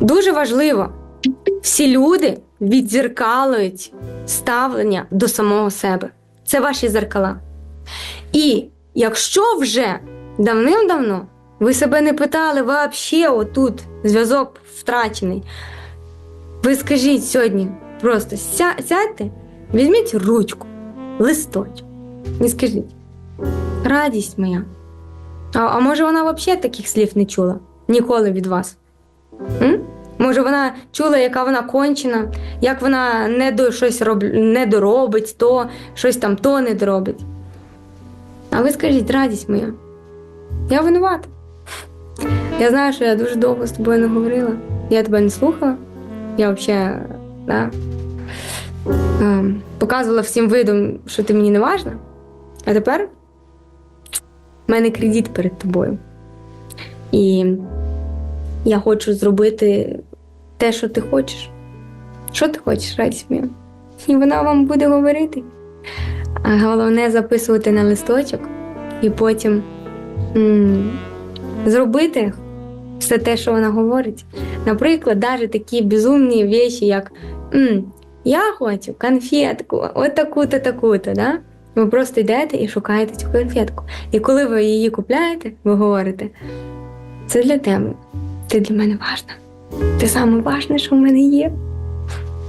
Дуже важливо, всі люди віддзеркалують ставлення до самого себе. Це ваші зеркала. І якщо вже давним-давно ви себе не питали вообще отут зв'язок втрачений, ви скажіть сьогодні, просто ся- сядьте, візьміть ручку, листочок і скажіть: радість моя. А, а може вона взагалі таких слів не чула ніколи від вас? М? Може, вона чула, яка вона кончена, як вона не до щось роб... не доробить, то щось там то не доробить. А ви скажіть, радість моя, я винувата. Я знаю, що я дуже довго з тобою не говорила. Я тебе не слухала. Я взагалі да, ем, показувала всім видом, що ти мені не важна. А тепер в мене кредит перед тобою. І я хочу зробити те, що ти хочеш. Що ти хочеш, радість моя? І вона вам буде говорити. А головне записувати на листочок і потім м- зробити все те, що вона говорить. Наприклад, навіть такі безумні речі, як м- я хочу конфетку, от таку-то, таку-то. Да? Ви просто йдете і шукаєте цю конфетку. І коли ви її купляєте, ви говорите, це для тебе. Ти для мене важна. Ти саме важне, що в мене є.